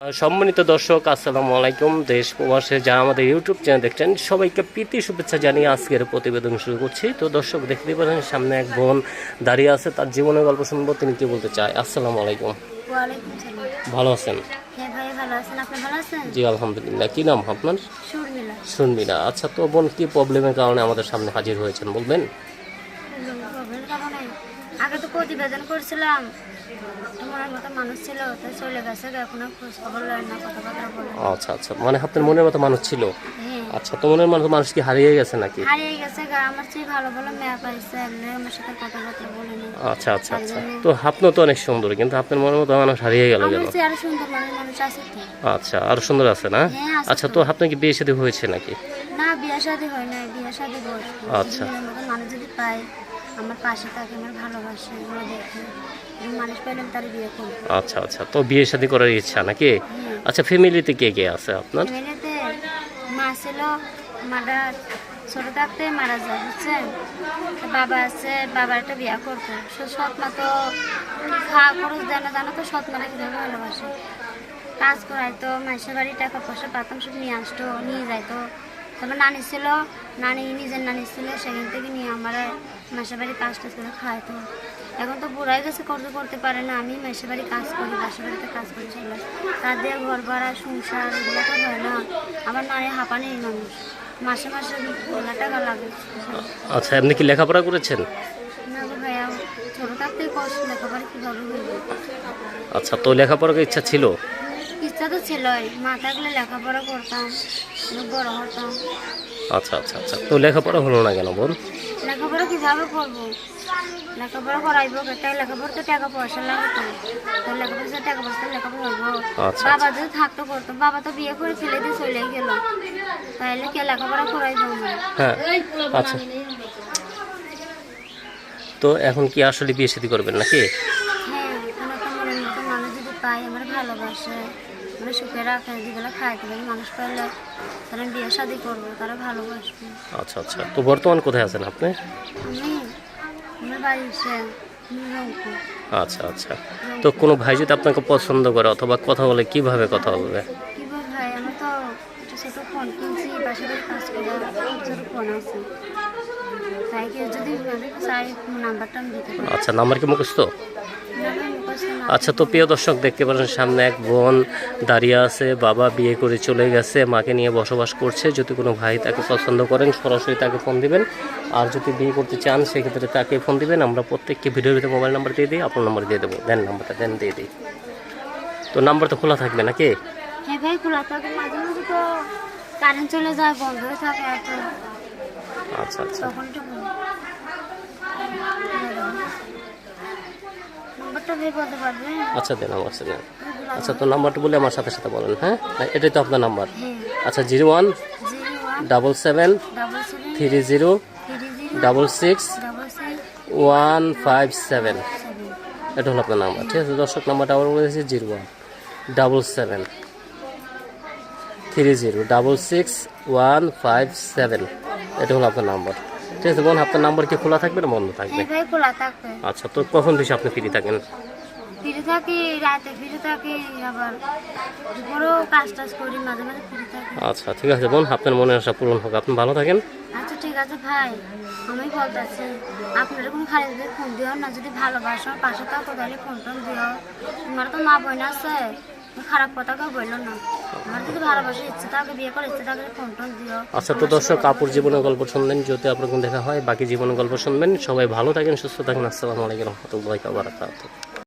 সম্মানিত দর্শক আসসালামু আলাইকুম। দেশ প্রবাসে যারা আমাদের ইউটিউব চ্যানেল দেখছেন সবাইকে প্রীতি শুভেচ্ছা জানিয়ে আজকের প্রতিবেদন শুরু করছি। তো দর্শক দেখতে পারেন সামনে এক বোন দাঁড়িয়ে আছে তার জীবনের গল্প শুনব তিনি কি বলতে চায়? আসসালামু আলাইকুম। ভালো আছেন? হ্যাঁ ভালো আছেন। জি আলহামদুলিল্লাহ। কি নাম আপনার? শর্মিলা। শুনবি না আচ্ছা তো বোন কি প্রবলেমের কারণে আমাদের সামনে হাজির হয়েছেন বলবেন? আগে তো প্রতিবেদন করছিলাম। তোমার মতো মানুষ ছিল তাই চলে গেছে এখন আর খোঁজ খবর লয় না কথাবার্তা বলে। আচ্ছা আচ্ছা। মানে আপনার মনের মতো মানুষ ছিল? হ্যাঁ। আচ্ছা তো মনের মতো মানুষ কি হারিয়ে গেছে নাকি? হারিয়ে গেছে আমার চেয়ে ভালো ভালো মেয়ে পাইছে আমার সাথে কথাবার্তা বলে আচ্ছা আচ্ছা আচ্ছা। তো আপনিও তো অনেক সুন্দর কিন্তু আপনার মনের মতো মানুষ হারিয়ে গেল আমার আরও সুন্দর মানুষ আছে আচ্ছা আরও সুন্দর আছে না? হ্যাঁ, আচ্ছা তো। আপনার কি বিয়ে শাদী হয়েছে নাকি? না বিয়ে শাদী হয় না বিয়ে শাদী আচ্ছা। মানুষ যদি পাই আমার পাশে থাকে আমার ভালোবাসে দেখে। মানুষ পাইলে তার বিয়ে করব। আচ্ছা আচ্ছা। তো বিয়ে শাদী করার ইচ্ছা নাকি? আচ্ছা ফ্যামিলিতে কে কে আছে আপনার? ফ্যামিলিতে মা ছিল মারা ছোট থাকতে মারা যায় বুঝছেন? বাবা আছে বাবার একটা বিয়া করতো। সৎ মা তো খাওয়া খরচ দেয় না জানো তো সৎ মারা কীভাবে ভালোবাসে। কাজ করাইতো মাসের বাড়ি টাকা পয়সা পাতাম সব নিয়ে আসতো নিয়ে যাইতো। তারপর নানি ছিল নানি নিজের নানি ছিল সেখান থেকে নিয়ে আমার মাসের বাড়ি কাজ টাজ করে এখন তো বুড়াই গেছে করতে করতে পারে না। আমি মাসের বাড়ি কাজ করি বাসা বাড়িতে কাজ করি চলে। তার দিয়ে ঘর ভাড়া সংসার এগুলো তো হয় না। আমার নানি হাঁপানি মানুষ। মাসে মাসে ওলা টাকা লাগে। আচ্ছা আপনি কি লেখাপড়া করেছেন? না ভাইয়া ছোটো কষ্ট লেখাপড়া কীভাবে হইবে আচ্ছা তো লেখাপড়ার ইচ্ছা ছিল? ইচ্ছা তো ছিলই। মা থাকলে লেখাপড়া করতাম। আচ্ছা আচ্ছা আচ্ছা। তো লেখাপড়া হলো না কেন বোন? লেখাপড়া কীভাবে করব? লেখাপড়া করাইবো তাই লেখাপড়া তো টাকা পয়সা লাগে তো। লেখাপড়া টাকা পয়সা লেখাপড়া হইব আচ্ছা, বাবা যদি থাকতো করতো। বাবা তো বিয়ে করে ফেলে দিয়ে চলে গেল। তাইলে কে লেখাপড়া করাইবো হ্যাঁ আচ্ছা। তো এখন কি আসলে বিয়ে শাদী করবেন নাকি হ্যাঁ কোনো একটা মনের মতো মানুষ যদি পাই আমার ভালোবাসে। আমার সুখে রাখে যেগুলো খাইতে পারি মানুষ পাইলে তারা বিয়ে শাদি করব তারা ভালোবাসবে। আচ্ছা আচ্ছা। তো বর্তমান কোথায় আছেন আপনি? আমি আমার বাড়ি সে রংপুর আচ্ছা আচ্ছা। তো কোনো ভাই যদি আপনাকে পছন্দ করে অথবা কথা বলে কীভাবে কথা বলবে? কি ভাই? আমি তো একটা ছোট ফোন কিনছি পাশে বাড়ি কাজ করে ছোট ফোন আছে। তাই কেউ যদি চাই নাম্বারটা আমি দিতে পারি। আচ্ছা নাম্বার কি মুখস্থ? নাম্বার মুখস্থ না আচ্ছা তো প্রিয় দর্শক দেখতে পারেন সামনে এক বোন দাঁড়িয়ে আছে। বাবা বিয়ে করে চলে গেছে মাকে নিয়ে বসবাস করছে। যদি কোনো ভাই তাকে পছন্দ করেন সরাসরি তাকে ফোন দিবেন। আর যদি বিয়ে করতে চান সেক্ষেত্রে তাকে ফোন দিবেন। আমরা প্রত্যেককে ভিডিওর ভিতরে মোবাইল নাম্বার দিয়ে দিই আপনার নাম্বার দিয়ে দেবো। দেন নাম্বারটা দেন দিয়ে দিই। তো নাম্বার তো খোলা থাকবে নাকি? হ্যাঁ ভাই খোলা থাকে মাঝে মাঝে তো কারেন্ট চলে যায় বন্ধ হয়ে থাকে আচ্ছা আচ্ছা তখন একটু নাম্বারটা ভাই বলতে পারবে আচ্ছা দেন আমার সাথে দেন। আচ্ছা তো নাম্বারটা বলে আমার সাথে সাথে বলেন হ্যাঁ? এটাই তো আপনার নাম্বার। হ্যাঁ। আচ্ছা zero one double seven three zero double six one five seven. Seven. এটা হলো আপনার নাম্বার ঠিক আছে? দর্শক নাম্বারটা আবার বলে দিচ্ছি zero one double seven three zero double six one five seven. এটা হলো আপনার নাম্বার। ঠিক আছে বোন আপনার নাম্বার কি খোলা থাকবে না বন্ধ থাকবে? ভাই খোলা থাকবে। আচ্ছা তো কখন বেশি আপনি ফ্রি থাকেন? ফিরে থাকি রাতে ফিরে থাকি আবার দুপুরেও কাজ টাজ করি মাঝে মাঝে ফিরে থাকি। আচ্ছা ঠিক আছে বোন আপনার মনের আশা পূরণ হোক। আপনি ভালো থাকেন। আচ্ছা ঠিক আছে ভাই আমি বলতেছি আপনার কোনো খালি যদি ফোন দিও না যদি ভালোবাসো পাশে থাকো তাহলে ফোন টোন দিও। তোমার তো মা বোন আছে খারাপ কথা কেউ বলল না। আচ্ছা তো দর্শক কাপুর জীবনের গল্প শুনলেন যদি আপনার দেখা হয় বাকি জীবনের গল্প শুনবেন সবাই ভালো থাকেন সুস্থ থাকেন আসসালামু আলাইকুম রহমতুল্লাহ বারাকাতুহ।